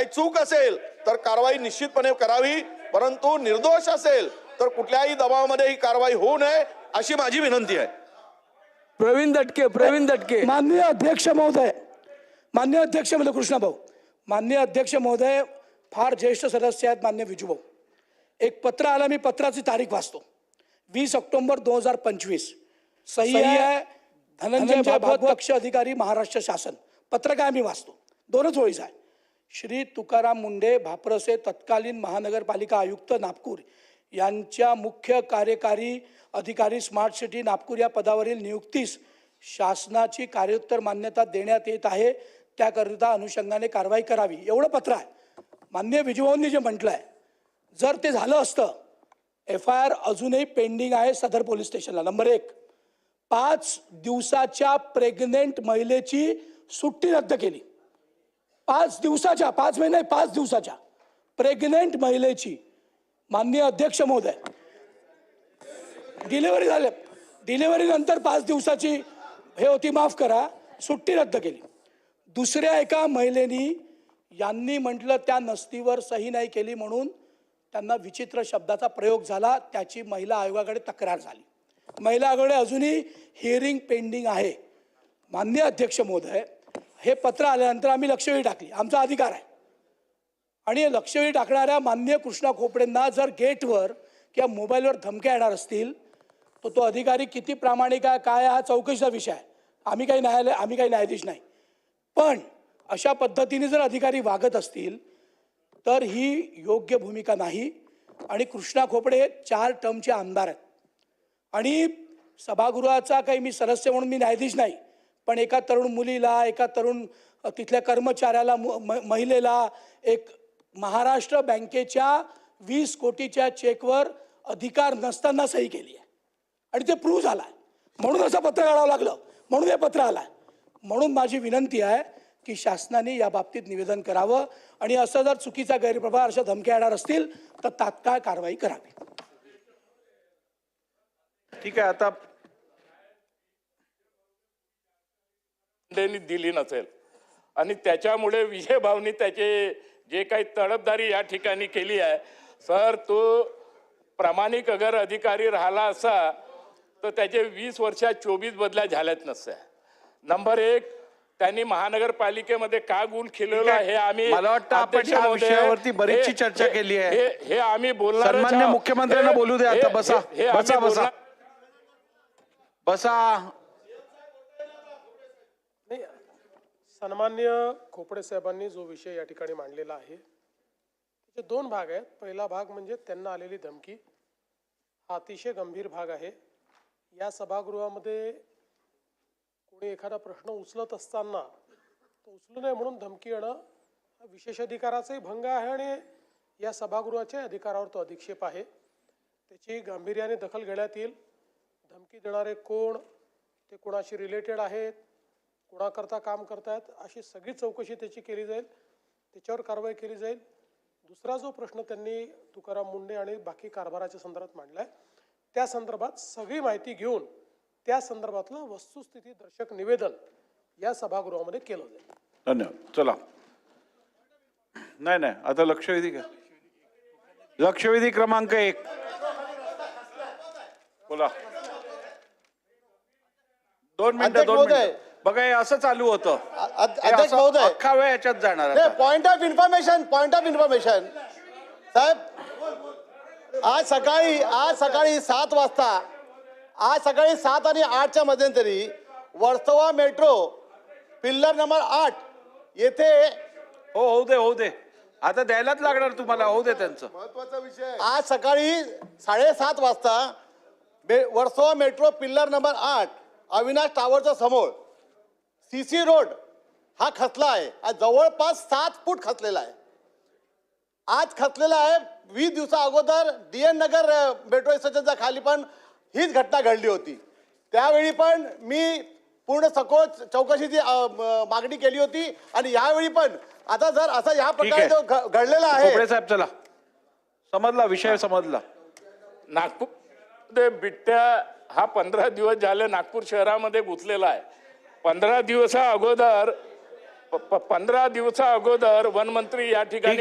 काही चूक असेल तर कारवाई निश्चितपणे करावी. परंतु निर्दोष असेल तर कुठल्याही दबावामध्ये ही कारवाई होऊ नये अशी माझी विनंती आहे. प्रवीण दटके प्रवीण दटके. माननीय अध्यक्ष महोदय मान्य अध्यक्ष म्हणजे कृष्णाभाऊ. मान्य अध्यक्ष महोदय फार ज्येष्ठ सदस्य आहेत मान्य विजूभाऊ. एक पत्र आलं मी पत्राची तारीख वाचतो. वीस ऑक्टोबर दोन हजार पंचवीस. सही आहे धनंजय भागवत कक्ष अधिकारी महाराष्ट्र शासन. पत्र काय मी वाचतो? दोनच ओळीच आहे. श्री तुकाराम मुंडे भापरसे तत्कालीन महानगरपालिका आयुक्त नागपूर यांच्या मुख्य कार्यकारी अधिकारी स्मार्ट सिटी नागपूर या पदावरील नियुक्तीस शासनाची कार्योत्तर मान्यता देण्यात येत आहे. त्याकरिता अनुषंगाने कारवाई करावी. एवढं पत्र आहे. मान्य विजयभाऊंनी जे म्हटलं आहे जर ते झालं असतं एफ आय आर अजूनही पेंडिंग आहे सदर पोलीस स्टेशनला. नंबर एक पाच दिवसाच्या प्रेग्नेंट महिलेची सुट्टी रद्द केली. पाच दिवसाच्या पाच महिने पाच दिवसाच्या. प्रेग्नेंट महिलेची माननीय अध्यक्ष महोदय. डिलिव्हरी झाल्या डिलिव्हरी पाच दिवसाची हे होती माफ करा सुट्टी रद्द केली. दुसऱ्या एका महिलेनी यांनी म्हटलं त्या नस्तीवर सही नाही केली म्हणून त्यांना विचित्र शब्दाचा प्रयोग झाला. त्याची महिला आयोगाकडे तक्रार झाली. महिला आयोगाकडे अजूनही हिअरिंग पेंडिंग आहे. मान्य अध्यक्ष महोदय हे पत्र आल्यानंतर आम्ही लक्षवेधी टाकली. आमचा अधिकार आहे. आणि हे लक्षवेधी टाकणाऱ्या मान्य कृष्णा खोपडेंना जर गेटवर किंवा मोबाईलवर धमक्या येणार असतील तर तो अधिकारी किती प्रामाणिक आहे काय हा चौकशीचा विषय आहे. आम्ही काही न्यायालय आम्ही काही न्यायाधीश नाही. पण अशा पद्धतीने जर अधिकारी वागत असतील तर ही योग्य भूमिका नाही. आणि कृष्णा खोपडे चार टर्मचे आमदार आहेत. आणि सभागृहाचा काही मी सदस्य म्हणून मी न्यायाधीश नाही. पण एका तरुण मुलीला एका तरुण तिथल्या कर्मचाऱ्याला महिलेला एक महाराष्ट्र बँकेच्या वीस कोटीच्या चेकवर अधिकार नसताना सही केली आहे. आणि ते प्रूव्ह झालं आहे म्हणून असं पत्र काढावं लागलं. म्हणून हे पत्र आलं आहे म्हणून माझी विनंती आहे की शासनाने या बाबतीत निवेदन करावं आणि असं जर चुकीचा गैरप्रभार अशा धमक्या येणार असतील तर तात्काळ कारवाई करावी. ठीक आहे आता त्यांनी दिली नसेल आणि त्याच्यामुळे विजय भावनी त्याचे जे काही तडफदारी या ठिकाणी केली आहे सर तो प्रामाणिक अगर अधिकारी राहिला असा तर त्याचे वीस वर्षात चोवीस बदल्या झाल्याच नसत्या नंबर एक त्यांनी महानगरपालिकेमध्ये का गुण खिलवला हे आम्ही मला वाटतं आपण विषयावरती बरीचशी चर्चा केली आहे. हे- हे आम्ही बोलणार मुख्यमंत्र्यांना बोलू द्या आता. बसा. बसा, बसा. बसा नाही सन्मान्य खोपडे साहेबांनी जो विषय या ठिकाणी मांडलेला आहे त्याचे दोन भाग आहेत. पहिला भाग म्हणजे त्यांना आलेली धमकी. हा अतिशय गंभीर भाग आहे. या सभागृहामध्ये कोणी एखादा प्रश्न उचलत असताना तो उचलू नये म्हणून धमकी येणं हा विशेष अधिकाराचाही भंग आहे आणि या सभागृहाच्या अधिकारावर तो अधिक्षेप आहे. त्याची गांभीर्याने दखल घेण्यात येईल. धमकी देणारे कोण? ते कोणाशी रिलेटेड आहेत? कोणाकरता काम करतायत अशी सगळी चौकशी त्याची केली जाईल त्याच्यावर कारवाई केली जाईल. दुसरा जो प्रश्न त्यांनी तुकाराम मुंडे आणि बाकी कारभाराच्या संदर्भात मांडला आहे त्या संदर्भात सगळी माहिती घेऊन त्या संदर्भातलं वस्तुस्थिती दर्शक निवेदन या सभागृहामध्ये केलं जाईल. धन्यवाद. चला. नाही नाही आता लक्षवेधी घ्या. लक्षवेधी क्रमांक एक. बोला. दोन मिनिटं दोन. मिनिटं. बघा हे असं चालू होतं. अध- हे अध्यक्ष महोदय. अख्खा वेळ याच्यात जाणार आता. Point of information point of information साहेब आज सकाळी आज सकाळी सात वाजता आज सकाळी सात आणि आठच्या मध्यंतरी वर्सोवा मेट्रो पिल्लर नंबर आठ येथे हो होऊ दे होऊ दे. आता द्यायलाच लागणार तुम्हाला होऊ दे त्यांचं. महत्त्वाचा विषय. आज सकाळी साडेसात वाजता बे वर्सोवा मेट्रो पिल्लर नंबर आठ अविनाश टावरच्या समोर. सी सी रोड हा खचला आहे. आज जवळपास सात फूट खचलेला आहे. आज खचलेला आहे. वीस दिवसा अगोदर डी एन नगर मेट्रो स्टेशनच्या खाली पण हीच घटना घडली होती. त्यावेळी पण मी पूर्ण सखोल चौकशीची मागणी केली होती आणि यावेळी पण आता जर असं या प्रकारे. जो घडलेला आहे. साहेब चला. समजला विषय समजला. नागपूरमध्ये बिबट्या हा पंधरा दिवस झाले नागपूर शहरामध्ये घुसलेला आहे. पंधरा दिवसा अगोदर पंधरा दिवसा अगोदर वनमंत्री या ठिकाणी.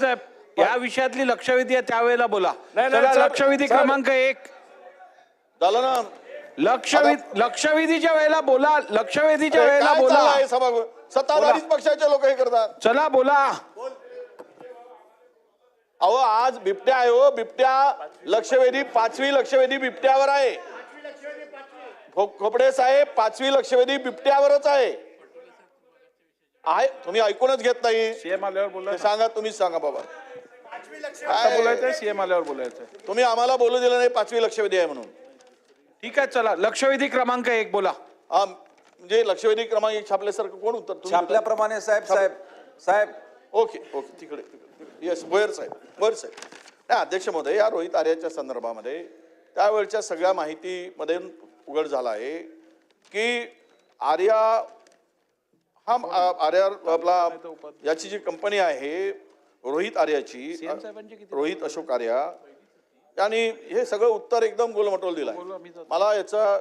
साहेब या विषयातली लक्षवेधी आहे त्यावेळेला बोला. नाही, नाही, चला सर, लक्षवेधी. क्रमांक एक. झालं ना लक्षवेधी लक्षवेधीच्या वेळेला बोला लक्षवेधीच्या वेळेला बोला. सत्ताधारीच पक्षाचे लोक हे करतात. चला बोला. अहो आज बिबट्या आहे हो बिबट्या लक्षवेधी पाचवी लक्षवेधी बिबट्यावर आहे. खोपडे साहेब पाचवी लक्षवेधी बिबट्यावरच आहे. तुम्ही ऐकूनच घेत नाही. सीएम आल्यावर बोला ते सांगा तुम्हीच सांगा बाबा. बोलायचंय सीएम आल्यावर बोलायचंय. तुम्ही आम्हाला बोलू दिलं नाही पाचवी लक्षवेधी आहे म्हणून. ठीक आहे चला. लक्षवेधी क्रमांक एक बोला. हा म्हणजे लक्षवेधी क्रमांक एक छापल्यासारखं कोण उत्तर तुम्ही छापल्याप्रमाणे साहेब साहेब साहेब. ओके ओके तिकडे तिकडे. येस भोयर साहेब भोयर साहेब. नाही अध्यक्ष महोदय या रोहित आर्याच्या संदर्भामध्ये त्यावेळच्या सगळ्या माहितीमध्ये उघड झाला आहे की आर्या हा आर्या आपला याची जी कंपनी आहे रोहित आर्याची रोहित अशोक आर्या आणि हे सगळं उत्तर एकदम गोलमटोल दिलंय. मला याचा